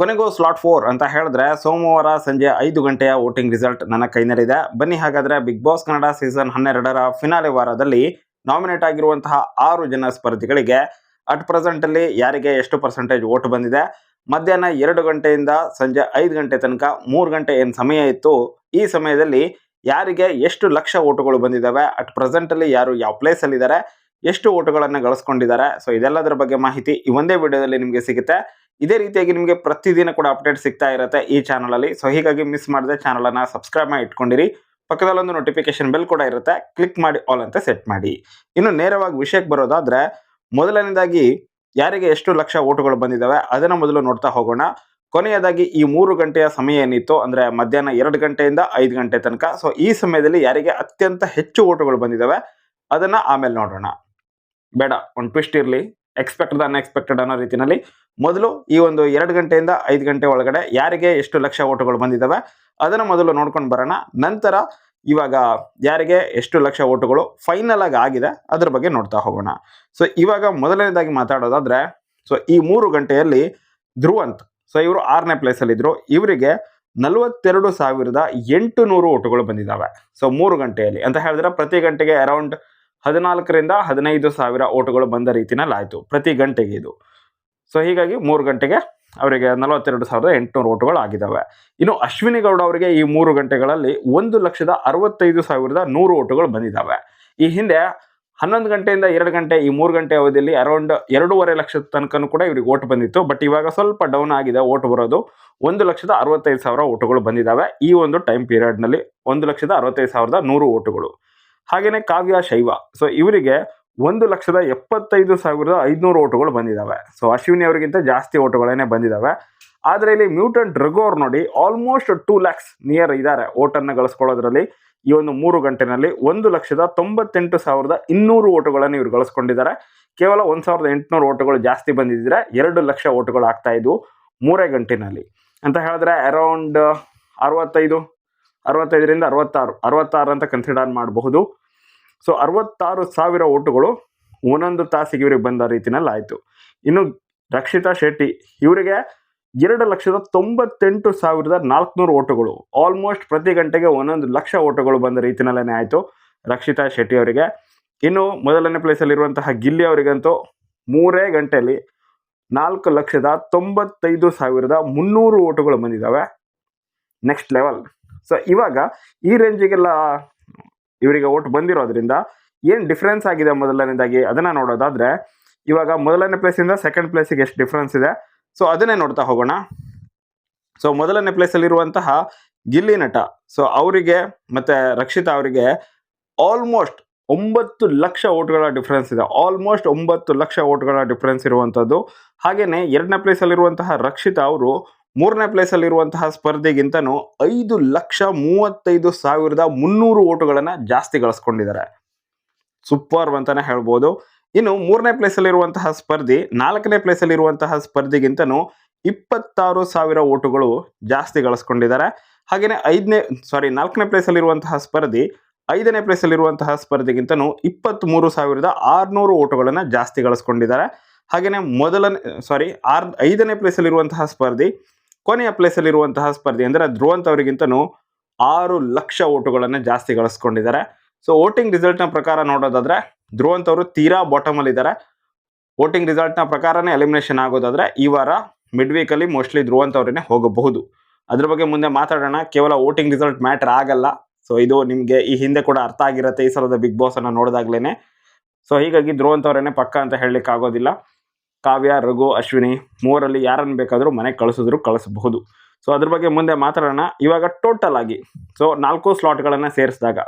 ಕೊನೆಗೂ slot four ಅಂತ ಹೇಳಿದ್ರೆ ಸೋಮವಾರ ಸಂಜೆ ಐದು ಗಂಟೆಯ ವೋಟಿಂಗ್ ರಿಸಲ್ಟ್ ನನ್ನ ಕೈನಲ್ಲಿದೆ. ಬನ್ನಿ ಹಾಗಾದ್ರೆ ಬಿಗ್ ಬಾಸ್ ಕನ್ನಡ ಸೀಸನ್ ಹನ್ನೆರಡರ ಫಿನಾಲೆ ವಾರದಲ್ಲಿ ನಾಮಿನೇಟ್ ಆಗಿರುವಂತಹ ಆರು ಜನ ಸ್ಪರ್ಧಿಗಳಿಗೆ ಅಟ್ ಪ್ರೆಸೆಂಟ್ ಅಲ್ಲಿ ಯಾರಿಗೆ ಎಷ್ಟು ಪರ್ಸೆಂಟೇಜ್ ವೋಟ್ ಬಂದಿದೆ? ಮಧ್ಯಾಹ್ನ ಎರಡು ಗಂಟೆಯಿಂದ ಸಂಜೆ ಐದು ಗಂಟೆ ತನಕ ಮೂರು ಗಂಟೆ ಏನು ಸಮಯ ಇತ್ತು? ಈ ಸಮಯದಲ್ಲಿ ಯಾರಿಗೆ ಎಷ್ಟು ಲಕ್ಷ ಓಟುಗಳು ಬಂದಿದ್ದಾವೆ ಅಟ್ ಪ್ರೆಸೆಂಟ್ ಅಲ್ಲಿ ಯಾರು ಯಾವ ಪ್ಲೇಸ್ ಅಲ್ಲಿ ಇದ್ದಾರೆ ಎಷ್ಟು ಓಟುಗಳನ್ನು ಗಳಿಸ್ಕೊಂಡಿದ್ದಾರೆ? ಸೊ ಇದೆಲ್ಲದರ ಬಗ್ಗೆ ಮಾಹಿತಿ ಈ ಒಂದೇ ವಿಡಿಯೋದಲ್ಲಿ ನಿಮಗೆ ಸಿಗುತ್ತೆ. ಇದೇ ರೀತಿಯಾಗಿ ನಿಮಗೆ ಪ್ರತಿದಿನ ಕೂಡ ಅಪ್ಡೇಟ್ ಸಿಗ್ತಾ ಇರುತ್ತೆ ಈ ಚಾನಲಲ್ಲಿ ಸೊ ಹೀಗಾಗಿ ಮಿಸ್ ಮಾಡದೆ ಚಾನಲನ್ನು ಸಬ್ಸ್ಕ್ರೈಬ್ ಮಾಡಿ ಇಟ್ಕೊಂಡಿರಿ. ಪಕ್ಕದಲ್ಲೊಂದು ನೋಟಿಫಿಕೇಶನ್ ಬೆಲ್ ಕೂಡ ಇರುತ್ತೆ. ಕ್ಲಿಕ್ ಮಾಡಿ ಆಲ್ ಅಂತ ಸೆಟ್ ಮಾಡಿ. ಇನ್ನು ನೇರವಾಗಿ ವಿಷಯಕ್ಕೆ ಬರೋದಾದರೆ, ಮೊದಲನೇದಾಗಿ ಯಾರಿಗೆ ಎಷ್ಟು ಲಕ್ಷ ಓಟುಗಳು ಬಂದಿದ್ದಾವೆ ಅದನ್ನು ಮೊದಲು ನೋಡ್ತಾ ಹೋಗೋಣ. ಕೊನೆಯದಾಗಿ ಈ ಮೂರು ಗಂಟೆಯ ಸಮಯ ಏನಿತ್ತು, ಅಂದರೆ ಮಧ್ಯಾಹ್ನ ಎರಡು ಗಂಟೆಯಿಂದ ಐದು ಗಂಟೆ ತನಕ. ಸೊ ಈ ಸಮಯದಲ್ಲಿ ಯಾರಿಗೆ ಅತ್ಯಂತ ಹೆಚ್ಚು ಓಟುಗಳು ಬಂದಿದ್ದಾವೆ ಅದನ್ನು ಆಮೇಲೆ ನೋಡೋಣ. ಬೇಡ, ಒಂದು ಟ್ವಿಸ್ಟ್ ಇರಲಿ. ಎಕ್ಸ್ಪೆಕ್ಟೆಡ್ ಅನ್ಎಕ್ಸ್ಪೆಕ್ಟೆಡ್ ಅನ್ನೋ ರೀತಿಯಲ್ಲಿ ಮೊದಲು ಈ ಒಂದು ಎರಡು ಗಂಟೆಯಿಂದ ಐದು ಗಂಟೆ ಒಳಗಡೆ ಯಾರಿಗೆ ಎಷ್ಟು ಲಕ್ಷ ಓಟುಗಳು ಬಂದಿದ್ದಾವೆ, ಅದನ್ನು ಮೊದಲು ನೋಡ್ಕೊಂಡು ಬರೋಣ. ನಂತರ ಇವಾಗ ಯಾರಿಗೆ ಎಷ್ಟು ಲಕ್ಷ ಓಟುಗಳು ಫೈನಲ್ ಆಗಿ ಆಗಿದೆ, ಅದ್ರ ಬಗ್ಗೆ ನೋಡ್ತಾ ಹೋಗೋಣ. ಸೊ ಇವಾಗ ಮೊದಲನೇದಾಗಿ ಮಾತಾಡೋದಾದ್ರೆ ಸೊ ಈ ಮೂರು ಗಂಟೆಯಲ್ಲಿ ಧ್ರುವಂತ್ ಸೊ ಇವರು ಆರನೇ ಪ್ಲೇಸಲ್ಲಿದ್ದರು ಇವರಿಗೆ ನಲವತ್ತೆರಡು ಸಾವಿರದ ಎಂಟು ನೂರು ಓಟುಗಳು ಬಂದಿದ್ದಾವೆ ಸೊ ಮೂರು ಗಂಟೆಯಲ್ಲಿ. ಅಂತ ಹೇಳಿದ್ರೆ ಪ್ರತಿ ಗಂಟೆಗೆ ಅರೌಂಡ್ ಹದಿನಾಲ್ಕರಿಂದ ಹದಿನೈದು ಸಾವಿರ ಓಟುಗಳು ಬಂದ ರೀತಿನಲ್ಲಿ ಆಯಿತು, ಪ್ರತಿ ಗಂಟೆಗೆ ಇದು. ಸೊ ಹೀಗಾಗಿ ಮೂರು ಗಂಟೆಗೆ ಅವರಿಗೆ ನಲವತ್ತೆರಡು ಸಾವಿರದ ಎಂಟುನೂರು ಓಟುಗಳು ಆಗಿದ್ದಾವೆ ಇನ್ನು ಅಶ್ವಿನಿ ಗೌಡ ಅವರಿಗೆ ಈ ಮೂರು ಗಂಟೆಗಳಲ್ಲಿ ಒಂದು ಲಕ್ಷದ ಅರವತ್ತೈದು ಸಾವಿರದ ನೂರು ಓಟುಗಳು ಬಂದಿದ್ದಾವೆ. ಈ ಹಿಂದೆ ಹನ್ನೊಂದು ಗಂಟೆಯಿಂದ ಎರಡು ಗಂಟೆ, ಈ ಮೂರು ಗಂಟೆ ಅವಧಿಯಲ್ಲಿ ಅರೌಂಡ್ ಎರಡೂವರೆ ಲಕ್ಷದ ತನಕನೂ ಕೂಡ ಇವರಿಗೆ ಓಟ್ ಬಂದಿತ್ತು. ಬಟ್ ಇವಾಗ ಸ್ವಲ್ಪ ಡೌನ್ ಆಗಿದೆ, ಓಟ್ ಬರೋದು. ಒಂದು ಲಕ್ಷದ ಅರವತ್ತೈದು ಸಾವಿರ ಓಟುಗಳು ಬಂದಿದ್ದಾವೆ. ಈ ಒಂದು ಟೈಮ್ ಪೀರಿಯಡ್ನಲ್ಲಿ ಒಂದು ಲಕ್ಷದ ಅರವತ್ತೈದು ಸಾವಿರದ ನೂರು ಓಟುಗಳು. ಹಾಗೆಯೇ ಕಾವ್ಯ, ಶೈವ. ಸೊ ಇವರಿಗೆ ಒಂದು ಲಕ್ಷದ ಎಪ್ಪತ್ತೈದು ಸಾವಿರದ ಐದುನೂರು ಓಟುಗಳು ಬಂದಿದ್ದಾವೆ ಸೊ ಅಶ್ವಿನಿ ಅವರಿಗಿಂತ ಜಾಸ್ತಿ ಓಟುಗಳೇನೆ ಬಂದಿದ್ದಾವೆ ಆದರೆ ಇಲ್ಲಿ ಮ್ಯೂಟೆಂಟ್ ರಘು ಅವ್ರು ನೋಡಿ ಆಲ್ಮೋಸ್ಟ್ ಟೂ ಲ್ಯಾಕ್ಸ್ ನಿಯರ್ ಇದ್ದಾರೆ ಓಟನ್ನು ಗಳಿಸ್ಕೊಳ್ಳೋದ್ರಲ್ಲಿ. ಈ ಒಂದು ಮೂರು ಗಂಟೆನಲ್ಲಿ ಒಂದು ಲಕ್ಷದ ತೊಂಬತ್ತೆಂಟು ಸಾವಿರದ ಇನ್ನೂರು ಓಟುಗಳನ್ನು ಇವರು ಗಳಿಸ್ಕೊಂಡಿದ್ದಾರೆ. ಕೇವಲ ಒಂದು ಸಾವಿರದ ಎಂಟುನೂರು ಓಟುಗಳು ಜಾಸ್ತಿ ಬಂದಿದ್ದರೆ ಎರಡು ಲಕ್ಷ ಓಟುಗಳು ಆಗ್ತಾ ಇದ್ವು ಮೂರೇ ಗಂಟೆನಲ್ಲಿ. ಅಂತ ಹೇಳಿದ್ರೆ ಅರೌಂಡ್ ಅರವತ್ತೈದು, ಅರವತ್ತೈದರಿಂದ ಅರವತ್ತಾರು ಅರವತ್ತಾರು ಅಂತ ಕನ್ಸಿಡರ್ ಮಾಡಬಹುದು. ಸೊ ಅರವತ್ತಾರು ಸಾವಿರ ಓಟುಗಳು ಒಂದೊಂದು ತಾಸಿಗೆ ಇವ್ರಿಗೆ ಬಂದ ರೀತಿನಲ್ಲಿ ಆಯಿತು. ಇನ್ನು ರಕ್ಷಿತಾ ಶೆಟ್ಟಿ, ಇವರಿಗೆ ಎರಡು ಲಕ್ಷದ ತೊಂಬತ್ತೆಂಟು ಸಾವಿರದ ನಾಲ್ಕುನೂರು ಓಟುಗಳು ಆಲ್ಮೋಸ್ಟ್ ಪ್ರತಿ ಗಂಟೆಗೆ ಒಂದೊಂದು ಲಕ್ಷ ಓಟುಗಳು ಬಂದ ರೀತಿನಲ್ಲೇ ಆಯಿತು ರಕ್ಷಿತಾ ಶೆಟ್ಟಿ ಅವರಿಗೆ. ಇನ್ನು ಮೊದಲನೇ ಪ್ಲೇಸಲ್ಲಿರುವಂತಹ ಗಿಲ್ಲಿ ಅವರಿಗಂತೂ ಮೂರೇ ಗಂಟೆಯಲ್ಲಿ ನಾಲ್ಕು ಲಕ್ಷದ ತೊಂಬತ್ತೈದು ಸಾವಿರದ ಮುನ್ನೂರು ಓಟುಗಳು ಬಂದಿದ್ದಾವೆ. ನೆಕ್ಸ್ಟ್ ಲೆವೆಲ್ ಸೊ ಇವಾಗ ಈ ರೇಂಜಿಗೆಲ್ಲ ಇವರಿಗೆ ಓಟ್ ಬಂದಿರೋದ್ರಿಂದ ಏನು ಡಿಫ್ರೆನ್ಸ್ ಆಗಿದೆ ಮೊದಲನೇದಾಗಿ ಅದನ್ನು ನೋಡೋದಾದ್ರೆ ಇವಾಗ ಮೊದಲನೇ ಪ್ಲೇಸಿಂದ ಸೆಕೆಂಡ್ ಪ್ಲೇಸಿಗೆ ಎಷ್ಟು ಡಿಫ್ರೆನ್ಸ್ ಇದೆ? ಸೊ ಅದನ್ನೇ ನೋಡ್ತಾ ಹೋಗೋಣ. ಸೊ ಮೊದಲನೇ ಪ್ಲೇಸಲ್ಲಿರುವಂತಹ ಗಿಲ್ಲಿ ನಟ. ಸೊ ಅವರಿಗೆ ಮತ್ತೆ ರಕ್ಷಿತಾ ಅವರಿಗೆ ಆಲ್ಮೋಸ್ಟ್ ಒಂಬತ್ತು ಲಕ್ಷ ಓಟ್ಗಳ ಡಿಫ್ರೆನ್ಸ್ ಇದೆ. ಆಲ್ಮೋಸ್ಟ್ ಒಂಬತ್ತು ಲಕ್ಷ ಓಟ್ಗಳ ಡಿಫ್ರೆನ್ಸ್ ಇರುವಂಥದ್ದು ಹಾಗೆಯೇ ಎರಡನೇ ಪ್ಲೇಸಲ್ಲಿರುವಂತಹ ರಕ್ಷಿತಾ ಅವರು ಮೂರನೇ ಪ್ಲೇಸಲ್ಲಿರುವಂತಹ ಸ್ಪರ್ಧೆಗಿಂತನೂ ಐದು ಲಕ್ಷ ಮೂವತ್ತೈದು ಸಾವಿರದ ಮುನ್ನೂರು ಓಟುಗಳನ್ನು ಜಾಸ್ತಿ ಗಳಿಸ್ಕೊಂಡಿದ್ದಾರೆ. ಸೂಪರ್ ಅಂತಾನೆ ಹೇಳ್ಬೋದು. ಇನ್ನು ಮೂರನೇ ಪ್ಲೇಸಲ್ಲಿರುವಂತಹ ಸ್ಪರ್ಧಿ, ನಾಲ್ಕನೇ ಪ್ಲೇಸಲ್ಲಿರುವಂತಹ ಸ್ಪರ್ಧಿಗಿಂತನೂ ಇಪ್ಪತ್ತಾರು ಸಾವಿರ ಓಟುಗಳು ಜಾಸ್ತಿ ಗಳಿಸ್ಕೊಂಡಿದ್ದಾರೆ. ಹಾಗೆಯೇ ಐದನೇ ಸಾರಿ ನಾಲ್ಕನೇ ಪ್ಲೇಸಲ್ಲಿರುವಂತಹ ಸ್ಪರ್ಧಿ, ಐದನೇ ಪ್ಲೇಸಲ್ಲಿರುವಂತಹ ಸ್ಪರ್ಧೆಗಿಂತನೂ ಇಪ್ಪತ್ತ್ಮೂರು ಸಾವಿರದ ಆರುನೂರು ಓಟುಗಳನ್ನು ಜಾಸ್ತಿ ಗಳಿಸ್ಕೊಂಡಿದ್ದಾರೆ. ಹಾಗೆಯೇ ಮೊದಲನೇ ಸಾರಿ ಆರ್, ಐದನೇ ಪ್ಲೇಸಲ್ಲಿರುವಂತಹ ಸ್ಪರ್ಧಿ ಕೊನೆಯ ಪ್ಲೇಸಲ್ಲಿರುವಂತಹ ಸ್ಪರ್ಧಿ ಅಂದರೆ ಧ್ರುವಂತ್ ಅವರಿಗಿಂತನೂ ಆರು ಲಕ್ಷ ಓಟುಗಳನ್ನು ಜಾಸ್ತಿ ಗಳಿಸ್ಕೊಂಡಿದ್ದಾರೆ. ಸೊ ವೋಟಿಂಗ್ ರಿಸಲ್ಟ್ನ ಪ್ರಕಾರ ನೋಡೋದಾದ್ರೆ ಧ್ರುವಂತ್ ಅವರು ತೀರಾ ಬಾಟಮಲ್ಲಿದ್ದಾರೆ ವೋಟಿಂಗ್ ರಿಸಲ್ಟ್ನ ಪ್ರಕಾರನೇ ಎಲಿಮಿನೇಷನ್ ಆಗೋದಾದ್ರೆ ಈ ವಾರ ಮಿಡ್ ವೀಕಲ್ಲಿ ಮೋಸ್ಟ್ಲಿ ಧ್ರುವಂತ್ ಅವರನ್ನೇ ಹೋಗಬಹುದು. ಅದ್ರ ಬಗ್ಗೆ ಮುಂದೆ ಮಾತಾಡೋಣ. ಕೇವಲ ವೋಟಿಂಗ್ ರಿಸಲ್ಟ್ ಮ್ಯಾಟರ್ ಆಗಲ್ಲ. ಸೊ ಇದು ನಿಮಗೆ ಈ ಹಿಂದೆ ಕೂಡ ಅರ್ಥ ಆಗಿರುತ್ತೆ ಈ ಸಲದ ಬಿಗ್ ಬಾಸ್ ಅನ್ನು ನೋಡಿದಾಗ್ಲೇನೆ. ಸೊ ಹೀಗಾಗಿ ಧ್ರುವಂತ್ ಅವರನ್ನೇ ಪಕ್ಕ ಅಂತ ಹೇಳಲಿಕ್ಕೆ ಆಗೋದಿಲ್ಲ ಕಾವ್ಯ, ರಘು, ಅಶ್ವಿನಿ ಮೂರಲ್ಲಿ ಯಾರನ್ನು ಬೇಕಾದರೂ ಮನೆಗೆ ಕಳಿಸಿದ್ರು ಕಳಿಸಬಹುದು. ಸೊ ಅದ್ರ ಬಗ್ಗೆ ಮುಂದೆ ಮಾತಾಡೋಣ. ಇವಾಗ ಟೋಟಲ್ ಆಗಿ ಸೊ ನಾಲ್ಕು ಸ್ಲಾಟ್ಗಳನ್ನು ಸೇರಿಸಿದಾಗ,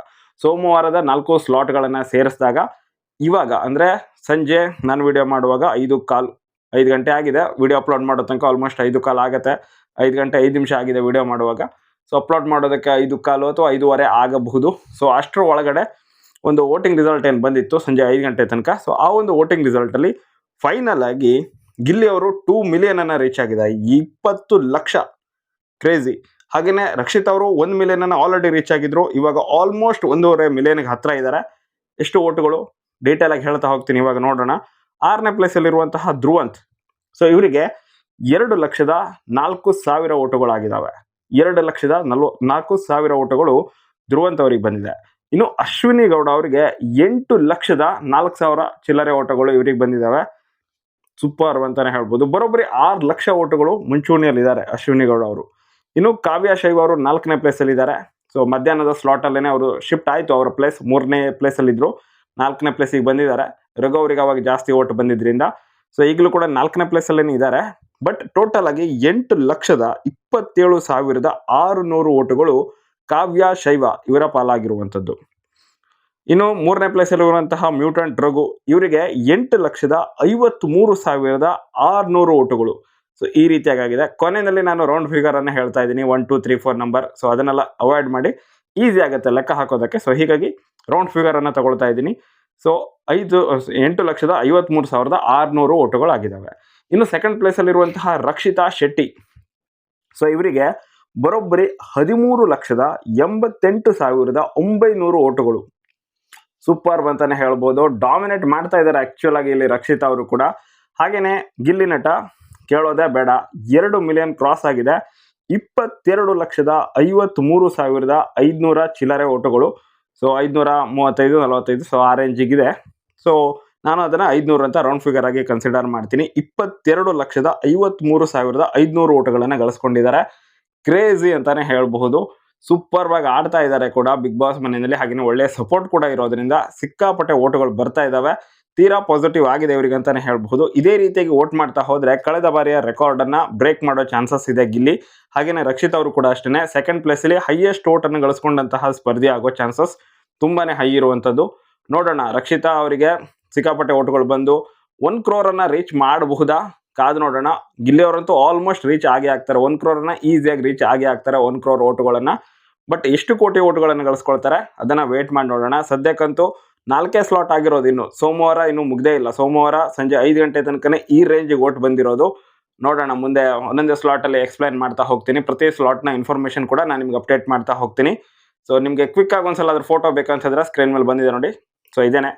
ಸೋಮವಾರದ ನಾಲ್ಕು ಸ್ಲಾಟ್ಗಳನ್ನು ಸೇರಿಸಿದಾಗ, ಇವಾಗ, ಅಂದರೆ ಸಂಜೆ ನಾನು ವಿಡಿಯೋ ಮಾಡುವಾಗ ಐದು ಕಾಲ್, ಐದು ಗಂಟೆ ಆಗಿದೆ. ವಿಡಿಯೋ ಅಪ್ಲೋಡ್ ಮಾಡೋ ತನಕ ಆಲ್ಮೋಸ್ಟ್ ಐದು ಕಾಲ್ ಆಗುತ್ತೆ. ಐದು ಗಂಟೆ ಐದು ನಿಮಿಷ ಆಗಿದೆ ವಿಡಿಯೋ ಮಾಡುವಾಗ. ಸೊ ಅಪ್ಲೋಡ್ ಮಾಡೋದಕ್ಕೆ ಐದು ಕಾಲು ಅಥವಾ ಐದೂವರೆ ಆಗಬಹುದು. ಸೊ ಅಷ್ಟರ ಒಳಗಡೆ ಒಂದು ವೋಟಿಂಗ್ ರಿಸಲ್ಟ್ ಏನು ಬಂದಿತ್ತು? ಸಂಜೆ ಐದು ಗಂಟೆ ತನಕ. ಸೊ ಆ ಒಂದು ವೋಟಿಂಗ್ ರಿಸಲ್ಟಲ್ಲಿ ಫೈನಲ್ ಆಗಿ ಗಿಲ್ಲಿ ಅವರು ಟೂ ಮಿಲಿಯನ್ ಅನ್ನ ರೀಚ್ ಆಗಿದೆ ಇಪ್ಪತ್ತು ಲಕ್ಷ. ಕ್ರೇಜಿ ಹಾಗೆಯೇ ರಕ್ಷಿತ್ ಅವರು ಒಂದು ಮಿಲಿಯನ್ ಅನ್ನ ಆಲ್ರೆಡಿ ರೀಚ್ ಆಗಿದ್ರು. ಇವಾಗ ಆಲ್ಮೋಸ್ಟ್ ಒಂದೂವರೆ ಮಿಲಿಯನ್ಗೆ ಹತ್ರ ಇದ್ದಾರೆ ಎಷ್ಟು ಓಟುಗಳು? ಡೀಟೇಲ್ ಆಗಿ ಹೇಳ್ತಾ ಹೋಗ್ತೀನಿ ಇವಾಗ ನೋಡೋಣ. ಆರನೇ ಪ್ಲೇಸಲ್ಲಿರುವಂತಹ ಧ್ರುವಂತ್. ಸೊ ಇವರಿಗೆ ಎರಡು ಲಕ್ಷದ ನಾಲ್ಕು ಸಾವಿರ ಓಟುಗಳಾಗಿದ್ದಾವೆ ಎರಡು ಲಕ್ಷದ ನಲ್ವ, ನಾಲ್ಕು ಸಾವಿರ ಓಟುಗಳು ಧ್ರುವಂತ್ ಅವರಿಗೆ ಬಂದಿದೆ. ಇನ್ನು ಅಶ್ವಿನಿ ಗೌಡ ಅವರಿಗೆ ಎಂಟು ಲಕ್ಷದ ನಾಲ್ಕು ಸಾವಿರ ಚಿಲ್ಲರೆ ಓಟಗಳು ಇವರಿಗೆ ಬಂದಿದ್ದಾವೆ ಸೂಪರ್ ಅಂತಾನೆ ಹೇಳ್ಬೋದು. ಬರೋಬ್ಬರಿ ಆರು ಲಕ್ಷ ಓಟುಗಳು ಮುಂಚೂಣಿಯಲ್ಲಿದ್ದಾರೆ ಅಶ್ವಿನಿ ಗೌಡ ಅವರು. ಇನ್ನು ಕಾವ್ಯ ಶೈವ ಅವರು ನಾಲ್ಕನೇ ಪ್ಲೇಸಲ್ಲಿ ಇದ್ದಾರೆ. ಸೊ ಮಧ್ಯಾಹ್ನದ ಸ್ಲಾಟ್ ಅಲ್ಲೇ ಅವರು ಶಿಫ್ಟ್ ಆಯಿತು. ಅವರ ಪ್ಲೇಸ್ ಮೂರನೇ ಪ್ಲೇಸಲ್ಲಿದ್ದರು ನಾಲ್ಕನೇ ಪ್ಲೇಸಿಗೆ ಬಂದಿದ್ದಾರೆ. ರಘು ಅವಾಗ ಜಾಸ್ತಿ ಓಟ್ ಬಂದಿದ್ದರಿಂದ ಸೊ ಈಗಲೂ ಕೂಡ ನಾಲ್ಕನೇ ಪ್ಲೇಸಲ್ಲೇ ಇದ್ದಾರೆ. ಬಟ್ ಟೋಟಲ್ ಆಗಿ ಎಂಟು ಲಕ್ಷದ ಇಪ್ಪತ್ತೇಳು ಸಾವಿರದ ಆರುನೂರು ಓಟುಗಳು ಕಾವ್ಯ, ಶೈವ ಇವರ ಪಾಲಾಗಿರುವಂಥದ್ದು. ಇನ್ನು ಮೂರನೇ ಪ್ಲೇಸಲ್ಲಿರುವಂತಹ ಮ್ಯೂಟಂಟ್ ರಘು, ಇವರಿಗೆ ಎಂಟು ಲಕ್ಷದ ಐವತ್ತ್ ಮೂರು ಸಾವಿರದ ಆರುನೂರು ಓಟುಗಳು. ಸೊ ಈ ರೀತಿಯಾಗಿ ಆಗಿದೆ ಕೊನೆಯಲ್ಲಿ ನಾನು ರೌಂಡ್ ಫಿಗರ್ ಅನ್ನು ಹೇಳ್ತಾ ಇದ್ದೀನಿ one two three four number so ಅದನ್ನೆಲ್ಲ ಅವಾಯ್ಡ್ ಮಾಡಿ ಈಸಿ ಆಗುತ್ತೆ ಲೆಕ್ಕ ಹಾಕೋದಕ್ಕೆ. ಸೊ ಹೀಗಾಗಿ ರೌಂಡ್ ಫಿಗರ್ ಅನ್ನು ತಗೊಳ್ತಾ ಇದ್ದೀನಿ. ಸೊ ಐದು, ಎಂಟು ಲಕ್ಷದ ಐವತ್ಮೂರು ಸಾವಿರದ ಆರುನೂರು ಓಟುಗಳಾಗಿದ್ದಾವೆ. ಇನ್ನು ಸೆಕೆಂಡ್ ಪ್ಲೇಸಲ್ಲಿರುವಂತಹ ರಕ್ಷಿತಾ ಶೆಟ್ಟಿ. ಸೊ ಇವರಿಗೆ ಬರೋಬ್ಬರಿ ಹದಿಮೂರು ಲಕ್ಷದ ಎಂಬತ್ತೆಂಟು ಸಾವಿರದ ಒಂಬೈನೂರು ಓಟುಗಳು. ಸೂಪರ್ ಅಂತಾನೆ ಹೇಳ್ಬೋದು. ಡಾಮಿನೇಟ್ ಮಾಡ್ತಾ ಇದ್ದಾರೆ ಆಕ್ಚುಲ್ ಆಗಿ ಇಲ್ಲಿ ರಕ್ಷಿತಾ ಅವರು ಕೂಡ. ಹಾಗೇನೆ ಗಿಲ್ಲಿ ನಟ ಕೇಳೋದೇ ಬೇಡ. ಎರಡು ಮಿಲಿಯನ್ ಕ್ರಾಸ್ ಆಗಿದೆ. ಇಪ್ಪತ್ತೆರಡು ಲಕ್ಷದ ಐವತ್ಮೂರು ಸಾವಿರದ ಐದುನೂರ ಚಿಲ್ಲರೆ ಓಟುಗಳು. ಸೊ ಐದುನೂರ ಮೂವತ್ತೈದು, ನಲವತ್ತೈದು ಸೊ ಆ ರೇಂಜಿಗಿದೆ ಸೊ ನಾನು ಅದನ್ನು ಐದುನೂರು ಅಂತ ರೌಂಡ್ ಫಿಗರ್ ಆಗಿ ಕನ್ಸಿಡರ್ ಮಾಡ್ತೀನಿ. ಇಪ್ಪತ್ತೆರಡು ಲಕ್ಷದ ಐವತ್ಮೂರು ಸಾವಿರದ ಐದುನೂರು ಓಟುಗಳನ್ನು ಗಳಿಸ್ಕೊಂಡಿದ್ದಾರೆ. ಕ್ರೇಜಿ ಅಂತಾನೆ ಹೇಳಬಹುದು. ಸೂಪರ್ ಆಗಿ ಆಡ್ತಾ ಇದ್ದಾರೆ ಕೂಡ ಬಿಗ್ ಬಾಸ್ ಮನೆಯಲ್ಲಿ. ಹಾಗೆ ಒಳ್ಳೆ ಸಪೋರ್ಟ್ ಕೂಡ ಇರೋದ್ರಿಂದ ಸಿಕ್ಕಾಪಟ್ಟೆ ಓಟುಗಳು ಬರ್ತಾ ಇದ್ದಾವೆ ತೀರಾ ಪಾಸಿಟಿವ್ ಆಗಿದೆ ಇವರಿಗೆ ಅಂತಾನೆ ಹೇಳ್ಬಹುದು. ಇದೇ ರೀತಿಯಾಗಿ ಓಟ್ ಮಾಡ್ತಾ ಹೋದ್ರೆ ಕಳೆದ ಬಾರಿಯ ರೆಕಾರ್ಡ್ ಅನ್ನ ಬ್ರೇಕ್ ಮಾಡೋ ಚಾನ್ಸಸ್ ಇದೆ ಗಿಲ್ಲಿ. ಹಾಗೇನೆ ರಕ್ಷಿತ್ ಅವರು ಕೂಡ ಅಷ್ಟೇ ಸೆಕೆಂಡ್ ಪ್ಲೇಸ್ ಅಲ್ಲಿ ಹೈಯೆಸ್ಟ್ ಓಟ್ ಅನ್ನು ಗಳಿಸ್ಕೊಂಡಂತಹ ಸ್ಪರ್ಧೆ ಆಗೋ ಚಾನ್ಸಸ್ ತುಂಬಾನೇ ಹೈ ಇರುವಂತದ್ದು. ನೋಡೋಣ ರಕ್ಷಿತಾ ಅವರಿಗೆ ಸಿಕ್ಕಾಪಟ್ಟೆ ಓಟ್ಗಳು ಬಂದು ಒನ್ ಕ್ರೋರ್ ಅನ್ನ ರೀಚ್ ಮಾಡಬಹುದಾ? ಕಾದು ನೋಡೋಣ. ಗಿಲ್ಲಿಯವರಂತೂ ಆಲ್ಮೋಸ್ಟ್ ರೀಚ್ ಆಗಿ ಆಗ್ತಾರೆ. ಒನ್ ಕ್ರೋರ್ ಅನ್ನ ಈಸಿಯಾಗಿ ರೀಚ್ ಆಗಿ ಆಗ್ತಾರೆ. One crore ಓಟುಗಳನ್ನ. ಬಟ್ ಎಷ್ಟು ಕೋಟಿ ಓಟುಗಳನ್ನು ಗಳಿಸ್ಕೊಳ್ತಾರೆ. ಅದನ್ನ ವೇಟ್ ಮಾಡಿ ನೋಡೋಣ. ಸದ್ಯಕ್ಕಂತೂ ನಾಲ್ಕೇ ಸ್ಲಾಟ್ ಆಗಿರೋದು ಇನ್ನು. ಸೋಮವಾರ ಇನ್ನು ಮುಗ್ದೇ ಇಲ್ಲ. ಸೋಮವಾರ ಸಂಜೆ ಐದು ಗಂಟೆ ತನಕನೇ ಈ ರೇಂಜಿಗೆ ಓಟ್ ಬಂದಿರೋದು. ನೋಡೋಣ, ಮುಂದೆ ಒಂದೊಂದೇ ಸ್ಲಾಟಲ್ಲಿ ಎಕ್ಸ್ಪ್ಲೈನ್ ಮಾಡ್ತಾ ಹೋಗ್ತೀನಿ. ಪ್ರತಿ ಸ್ಲಾಟ್ನ ಇನ್ಫಾರ್ಮೇಷನ್ ಕೂಡ ನಾನು ನಿಮ್ಗೆ ಅಪ್ಡೇಟ್ ಮಾಡ್ತಾ ಹೋಗ್ತೀನಿ. ಸೊ ನಿಮಗೆ ಕ್ವಿಕ್ ಆಗಿ ಒಂದ್ಸಲ ಅದ್ರ ಫೋಟೋ ಬೇಕಂತಂದ್ರೆ ಸ್ಕ್ರೀನ್ ಮೇಲೆ ಬಂದಿದೆ ನೋಡಿ. ಸೊ ಇದೇನೆ.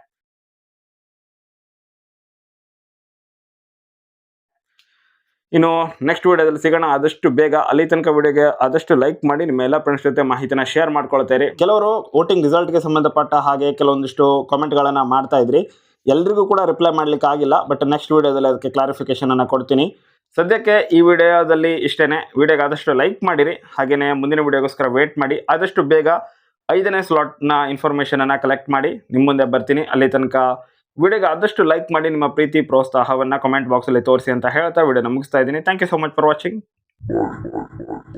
ಇನ್ನು ನೆಕ್ಸ್ಟ್ ವಿಡಿಯೋದಲ್ಲಿ ಸಿಗೋಣ. ಆದಷ್ಟು ಬೇಗ ಅಲ್ಲಿ ತನಕ ವಿಡಿಯೋಗೆ ಆದಷ್ಟು ಲೈಕ್ ಮಾಡಿ, ನಿಮ್ಮ ಎಲ್ಲ ಫ್ರೆಂಡ್ಸ್ ಜೊತೆ ಮಾಹಿತಿನ ಶೇರ್ ಮಾಡ್ಕೊಳ್ತೀರಿ. ಕೆಲವರು ವೋಟಿಂಗ್ ರಿಸಲ್ಟ್ಗೆ ಸಂಬಂಧಪಟ್ಟ ಹಾಗೆ ಕೆಲವೊಂದಿಷ್ಟು ಕಾಮೆಂಟ್ಗಳನ್ನು ಮಾಡ್ತಾ ಇದ್ರಿ. ಎಲ್ರಿಗೂ ಕೂಡ ರಿಪ್ಲೈ ಮಾಡ್ಲಿಕ್ಕೆ ಆಗಿಲ್ಲ ಬಟ್ ನೆಕ್ಸ್ಟ್ ವಿಡಿಯೋದಲ್ಲಿ ಅದಕ್ಕೆ ಕ್ಲಾರಿಫಿಕೇಶನ್ ಅನ್ನು ಕೊಡ್ತೀನಿ. ಸದ್ಯಕ್ಕೆ ಈ ವಿಡಿಯೋದಲ್ಲಿ ಇಷ್ಟೇನೆ. ವಿಡಿಯೋಗೆ ಆದಷ್ಟು ಲೈಕ್ ಮಾಡಿರಿ. ಹಾಗೆಯೇ ಮುಂದಿನ ವಿಡಿಯೋಗೋಸ್ಕರ ವೇಟ್ ಮಾಡಿ. ಆದಷ್ಟು ಬೇಗ ಐದನೇ ಸ್ಲಾಟ್ನ ಇನ್ಫಾರ್ಮೇಷನನ್ನು ಕಲೆಕ್ಟ್ ಮಾಡಿ. ನಿಮ್ಮ ಮುಂದೆ ಬರ್ತೀನಿ. ಅಲ್ಲಿ ತನಕ ವಿಡಿಯೋಗೆ ಆದಷ್ಟು ಲೈಕ್ ಮಾಡಿ ನಿಮ್ಮ ಪ್ರೀತಿ, ಪ್ರೋತ್ಸಾಹವನ್ನು ಕಮೆಂಟ್ ಬಾಕ್ಸಲ್ಲಿ ತೋರಿಸಿ ಅಂತ ಹೇಳ್ತಾ ವಿಡಿಯೋನ ಮುಗಿಸ್ತಾ ಇದ್ದೀನಿ. Thank you so much for watching